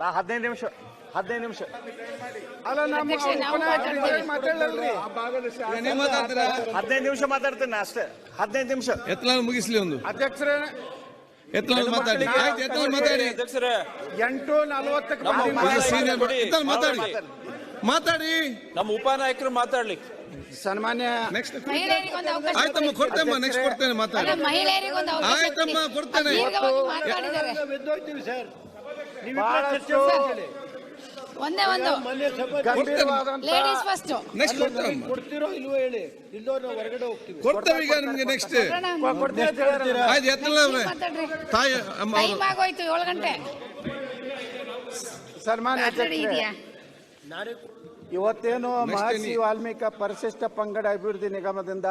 ನಾ ಹದಿನೈದು ನಿಮಿಷ ಹದಿನೈದು ನಿಮಿಷ. ಅಲ್ಲ ನಮ್ಮ. ಮಾತಾಡಲ್ರಿ ಹದಿನೈದು ನಿಮಿಷ ಮಾತಾಡ್ತೇನೆ ಅಷ್ಟೇ. ಹದಿನೈದು ನಿಮಿಷ. ಎತ್ತಲ ಮುಗಿಸ್ಲಿ ಒಂದು. ಅಧ್ಯಕ್ಷರೇ ಎತ್ತಲ ಮಾತಾಡಿ. ಆಯ್ತು ಎತ್ತಲ ಮಾತಾಡಿ. ಅಧ್ಯಕ್ಷರೇ ಎಂಟು ನಲವತ್ತಕ್ಕೆ ಎತ್ತಲ ಮಾತಾಡಿ. ಮಾತಾಡಿ. ನಮ್ಮ ಉಪನಾಯಕರು ಮಾತಾಡ್ಲಿ. ಸನ್ಮಾನ್ಯ ನೆಕ್ಸ್ಟ್ ಮಹಿಳೆಯರಿಗೆ ಒಂದು ಅವಕಾಶ ಆಯ್ತಮ್ಮ ಕೊಡ್ತೇಮ್ಮ ನೆಕ್ಸ್ಟ್ ಕೊಡ್ತೇನೆ ಮಾತಾಡಿ. ಮಹಿಳೆಯರಿಗೆ ಒಂದು ಅವಕಾಶ ಆಯ್ತಮ್ಮ, ಕೊಡಿ. ಕೊಡ್ತೇನೆ. ಬಹಳಷ್ಟು ಒಂದೇ ಒಂದು. ಗಂಭೀರವಾದಂತ ಲೇಡೀಸ್ ಫಸ್ಟ್. ನೆಕ್ಸ್ಟ್ ಕೊಡ್ತೀರೋ ಇಲ್ವೋ ಹೇಳಿ. ನಾವು ಹೊರಗಡೆ ಹೋಗ್ತೀವಿ. ಕೊಡ್ತೇವೆ ಈಗ ನಿಮ್ಗೆ ನೆಕ್ಸ್ಟ್ ಕೊಡ್ತೀವಿ ಅಂತ ಹೇಳಿದ್ರಲ್ಲ. ಆಯ್ತು ಎತ್ತಲ ಅವ್ರೆ. ತಾಯಿ ಅಮ್ಮ ಅವ್ರು. ಟೈಮ್ ಆಗೋಯ್ತು ಏಳು ಗಂಟೆ. ಸನ್ಮಾನ್ಯ ಇವತ್ತೇನು ಮಹರ್ಷಿ ವಾಲ್ಮೀಕ ಪರಿಶಿಷ್ಟ ಪಂಗಡ ಅಭಿವೃದ್ಧಿ ನಿಗಮದಿಂದ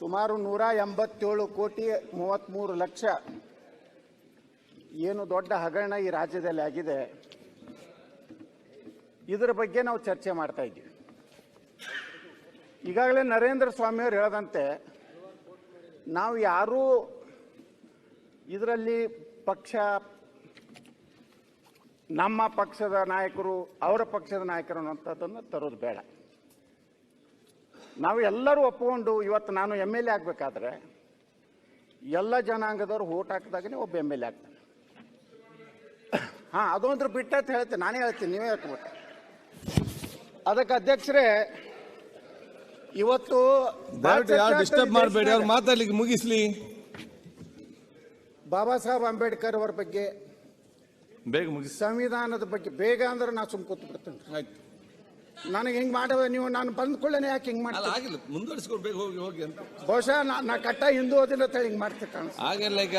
ಸುಮಾರು ನೂರ ಎಂಬತ್ತೇಳು ಕೋಟಿ ಮೂವತ್ತ್ಮೂರು ಲಕ್ಷ ಏನು ದೊಡ್ಡ ಹಗರಣ ಈ ರಾಜ್ಯದಲ್ಲಿ ಆಗಿದೆ, ಇದರ ಬಗ್ಗೆ ನಾವು ಚರ್ಚೆ ಮಾಡ್ತಾ ಇದ್ದೀವಿ. ಈಗಾಗಲೇ ನರೇಂದ್ರ ಸ್ವಾಮಿಯವರು ಹೇಳದಂತೆ, ನಾವು ಯಾರೂ ಇದರಲ್ಲಿ ಪಕ್ಷ, ನಮ್ಮ ಪಕ್ಷದ ನಾಯಕರು, ಅವರ ಪಕ್ಷದ ನಾಯಕರು ಅನ್ನೋಂಥದ್ದನ್ನು ತರೋದು ಬೇಡ. ನಾವು ಎಲ್ಲರೂ ಒಪ್ಪಿಕೊಂಡು ಇವತ್ತು ನಾನು ಎಂ ಎಲ್ ಎ ಆಗಬೇಕಾದ್ರೆ, ಎಲ್ಲ ಜನಾಂಗದವರು ಓಟ್ ಹಾಕಿದಾಗನೇ ಒಬ್ಬ ಎಂ ಎಲ್ ಎ ಆಗ್ತಾನೆ ಹಾಂ ಅದೊಂದ್ರ ಬಿಟ್ಟಂತ ಹೇಳ್ತೀನಿ. ನಾನೇ ಹೇಳ್ತೀನಿ ನೀವೇ ಹೇಳ್ಕೊಬೇಕು ಅದಕ್ಕೆ ಅಧ್ಯಕ್ಷರೇ ಇವತ್ತು ಡಿಸ್ಟರ್ಬ್ ಮಾಡಬೇಡಿ ಅವ್ರು ಮಾತಾಡ್ಲಿಕ್ಕೆ ಮುಗಿಸ್ಲಿ. ಬಾಬಾ ಸಾಹೇಬ್ ಅಂಬೇಡ್ಕರ್ ಅವರ ಬಗ್ಗೆ ಬೇಗ ಮುಗಿಸಿ. ಸಂವಿಧಾನದ ಬಗ್ಗೆ ಬೇಗ ಅಂದ್ರೆ ನಾ ಸುಮ್ ಕೂತ್ ಬಿಡ್ತೇನೆ ಆಯ್ತು. ನನಗೆ ಹಿಂಗೆ ಮಾಡೋ ನೀವು ನಾನು ಬಂದ ಕೂಡಲೇ ಯಾಕೆ ಹಿಂಗೆ ಅಲ್ಲ ಮಾಡ್ತೀನಿ ಆಗಿಲ್ಲ ಮುಂದುವರಿಸ್ಕೊಂಡು ಬೇಗ ಹೋಗಿ ಹೋಗಿ ಅಂತ. ಬಹುಶಃ ನಾ- ನಾ ಕಟ್ಟ ಹಿಂದೂ ಓದಿಲ್ಲ ಅಂತ ಹಿಂಗೆ ಮಾಡ್ತೀನಿ ಕಾಣಿಸ್ ಆಗಿಲ್ಲ ಈಗ